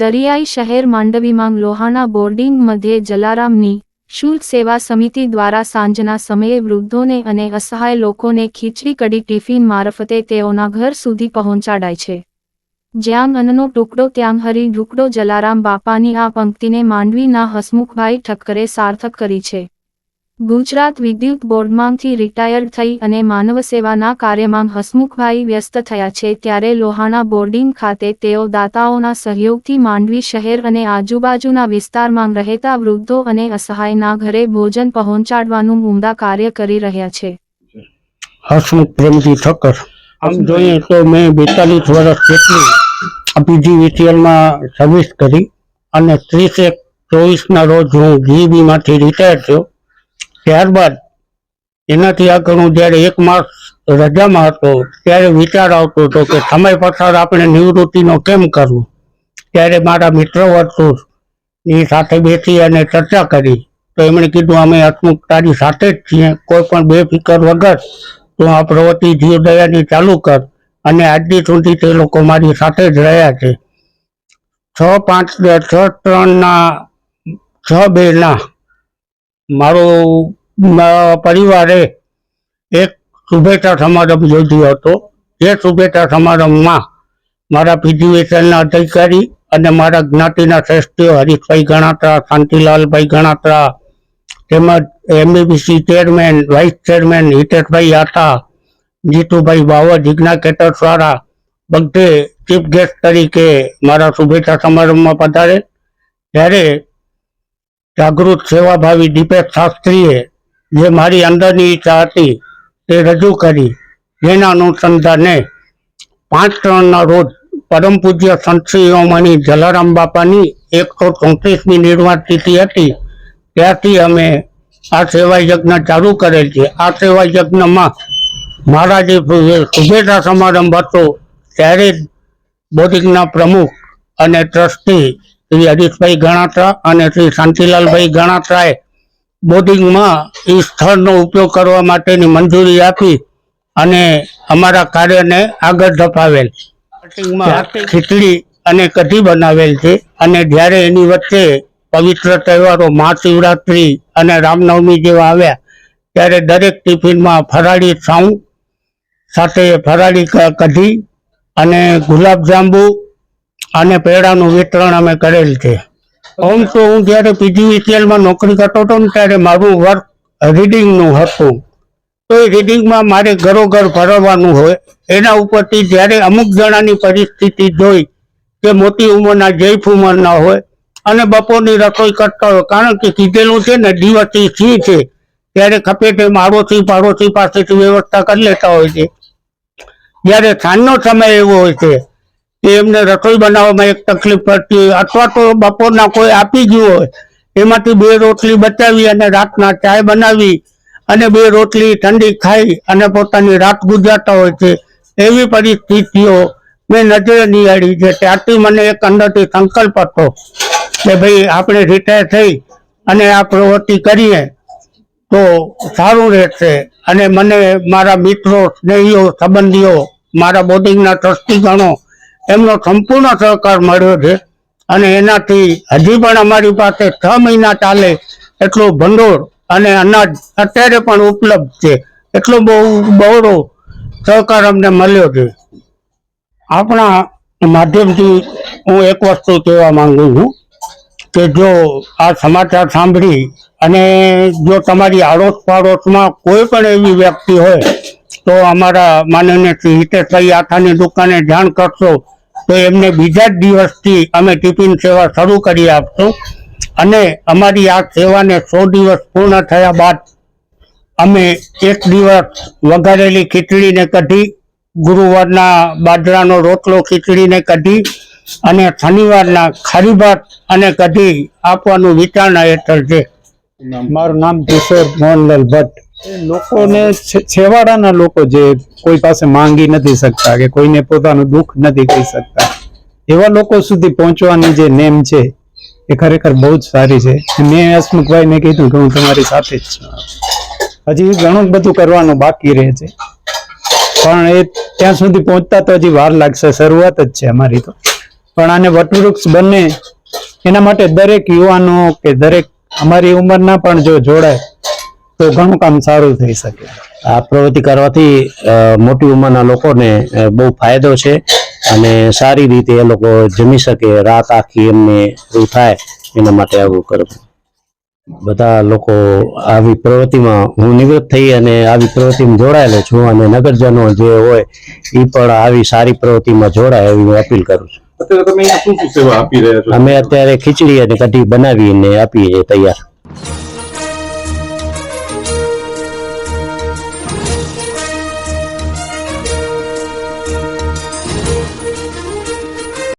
દરિયાઈ શહેર માંડવીમાં લોહાણા બોર્ડિંગ મધ્યે જલારામની શુલ્ક સેવા સમિતિ દ્વારા સાંજના સમયે વૃદ્ધોને અને અસહાય લોકોને ખીચડી કડી ટિફિન મારફતે તેઓના ઘર સુધી પહોંચાડાય છે. જ્યાં અન્નનો ટુકડો ત્યાં હરી ઢુકડો જલારામ બાપાની આ પંક્તિને માંડવીના હસમુખભાઈ ઠક્કરે સાર્થક કરી છે. ગુજરાત વિદ્યુત બોર્ડમાંથી રિટાયર્ડ થઈ અને માનવ સેવાના કાર્યમાં હસમુખભાઈ વ્યસ્ત થયા છે ત્યારે લોહાણા બોર્ડિંગ ખાતે તેઓ દાતાઓના સહયોગથી માંડવી શહેર અને આજુબાજુના વિસ્તારમાં રહેતા વૃદ્ધો અને અસહાયના ઘરે ભોજન પહોંચાડવાનું ઉમદા કાર્ય કરી રહ્યા છે. હસમુખ પ્રેમજી મેં બેતાલીસ કરી અને ત્રીસ એક ચોવીસના રોજ હું જીબીમાંથી રિટાયર થયો. ત્યારબાદ એનાથી આગળ હું જ્યારે એક માસ રજામાં હતો, ત્યારે વિચાર આવતો હતો કે સમય પસાર આપણે નિવૃત્તિનો કેમ કરવું? ત્યારે મારા મિત્ર વર્તુળ એ સાથે બેસી અને ચર્ચા કરી. તો એમણે કીધું, અમે હસમુખ તારી સાથે જ છીએ. કોઈ પણ બેફિકર વગર તું આ પ્રવૃત્તિ જીવદયાની ચાલુ કર અને આજની સુધી તે લોકો મારી સાથે જ રહ્યા છે. છ પાંચ, છ ત્રણના છ બે ના મારો પરિવારે એક શુભેચ્છા સમારંભ યોજ્યો હતો. એ શુભેચ્છા સમારંભમાં મારા પીજીવીએસએલના અધિકારી અને મારા જ્ઞાતિના શ્રેષ્ઠીઓ હરીશભાઈ ગણાત્રા, શાંતિલાલભાઈ ગણાત્રા, તેમજ એમબીબીસી ચેરમેન, વાઇસ ચેરમેન હિતેશભાઈ આટા જીતુભાઈ બાવર જીજ્ઞા કેતરસ્વારા બધે ચીફ ગેસ્ટ તરીકે મારા શુભેચ્છા સમારંભમાં પધારે. ત્યારે જાગૃત સેવાભાવી દીપેશ શાસ્ત્રીએ જે મારી અંદરની ઈચ્છા હતી તે રજૂ કરી. જેના અનુસંધાને પાંચ ત્રણના રોજ પરમ પૂજ્ય સંતશ્રીઓમાંની જલારામ બાપાની એકસો ચોત્રીસમી નિર્વાણ તિથિ હતી. ત્યારથી અમે આ સેવા યજ્ઞ ચાલુ કરેલ છે. આ સેવા યજ્ઞમાં મારા જે શુભેચ્છા સમારંભ હતો ત્યારે બોર્ડિંગના પ્રમુખ અને ટ્રસ્ટી શ્રી હરીશભાઈ ગણાત્રા અને શ્રી શાંતિલાલભાઈ ગણાત્રાએ બોર્ડિંગમાં એ સ્થળનો ઉપયોગ કરવા માટેની મંજૂરી આપી અને અમારા કાર્યને આગળ ધપાવેલ. ખીચડી અને કઢી બનાવેલ છે અને જ્યારે એની વચ્ચે પવિત્ર તહેવારો મહાશિવરાત્રી અને રામનવમી જેવા આવ્યા ત્યારે દરેક ટિફિનમાં ફરાળી છાઉં સાથે ફરાળી કઢી અને ગુલાબજાંબુ અને પેડાનું વિતરણ અમે કરેલ છે. આમ તો હું જ્યારે પીજીવીસીએલમાં નોકરી કરતો હતો ને ત્યારે મારું વર્ક રીડિંગનું હતું. તો એ રીડિંગમાં મારે ઘરોઘર ભરવાનું હોય. એના ઉપરથી જ્યારે અમુક જણાની પરિસ્થિતિ જોઈ કે મોટી ઉંમરના જૈફ ઉંમરના હોય અને બપોરની રસોઈ કરતા હોય, કારણ કે કીધેલું છે ને દિવસથી સિંહ છે, ત્યારે ખપે તેમ આડોશી પાડોશી પાસેથી વ્યવસ્થા કરી લેતા હોય છે. જ્યારે સાંજનો સમય એવો હોય છે કે એમને રસોઈ બનાવવામાં એક તકલીફ પડતી હોય. અથવા તો બપોરના કોઈ આપી ગયું હોય, એમાંથી બે રોટલી બચાવી અને રાતના ચાય બનાવી અને બે રોટલી ઠંડી ખાઈ અને પોતાની રાત ગુજારતા હોય છે. એવી પરિસ્થિતિઓ મેં નજરે નિહાળી છે. ત્યારથી મને એક અંદરથી સંકલ્પ હતો કે ભાઈ આપણે રિટાયર થઈ અને આ પ્રવૃત્તિ કરીએ તો સારું રહેશે. અને મને મારા મિત્રો, સ્નેહીઓ, સંબંધીઓ, મારા બોર્ડિંગના ટ્રસ્ટીગણો એમનો સંપૂર્ણ સહકાર મળ્યો છે. અને એનાથી હજી પણ અમારી પાસે છ મહિના ચાલે એટલું ભંડોળ અને અનાજ અત્યારે પણ ઉપલબ્ધ છે. એટલો બહુ બહોળો સહકાર અમને મળ્યો છે. આપણા માધ્યમથી હું એક વસ્તુ કહેવા માંગુ છું કે જો આ સમાચાર સાંભળી અને જો તમારી આડોશ પાડોશમાં કોઈ પણ એવી વ્યક્તિ હોય તો અમારા માનનીય હિતેશભાઈ આથાની દુકાને જાણ કરશો. તો એમને બીજા જ દિવસથી અમે ટિફિન સેવા શરૂ કરી આપશું. અને અમારી આ સેવાને સો દિવસ પૂર્ણ થયા બાદ અમે એક દિવસ વઘારેલી ખીચડીને કઢી ગુરુવારના બાજરાનો રોટલો ખીચડીને કઢી અને શનિવારના ખારી ભાત અને કઢી આપવાનું વિચારણા હેઠળ છે. મારું નામ કિશોર મોહનલાલ ભટ્ટ. લોકોને છેવાડાના લોકો જે કોઈ પાસે માંગી નથી શકતા કે કોઈને પોતાનું દુઃખ નથી કહી શકતા, એવા લોકો સુધી પહોંચવાની જે નેમ છે, એ ખરેખર બહુ જ સારી છે. મેં હસમુખભાઈને કીધું કે હું તમારી સાથે જ છું. હજી ઘણું બધું કરવાનું બાકી રહે છે. પણ એ ત્યાં સુધી પહોંચતા તો હજી વાર લાગશે, શરૂઆત જ છે અમારી તો. પણ આને વટવૃક્ષ બને, એના માટે દરેક યુવાનો કે દરેક અમારી ઉંમરના પણ જો જોડાય તો ઘણું કામ સારું થઈ શકે. આ પ્રવૃત્તિ કરવાથી મોટી ઉંમરના લોકોને બહુ ફાયદો છે અને સારી રીતે એ લોકો જમી શકે રાત આખી એમને એવું થાય એના માટે આવું કરવું બધા લોકો આવી પ્રવૃત્તિમાં હું નિવૃત્ત થઈ અને આવી પ્રવૃત્તિમાં જોડાયેલો છું અને નગરજનો જે હોય એ પણ આવી સારી પ્રવૃત્તિમાં જોડાય એવી હું અપીલ કરું છું? અમે અત્યારે ખીચડી અને કઢી બનાવીને આપીએ છીએ તૈયાર.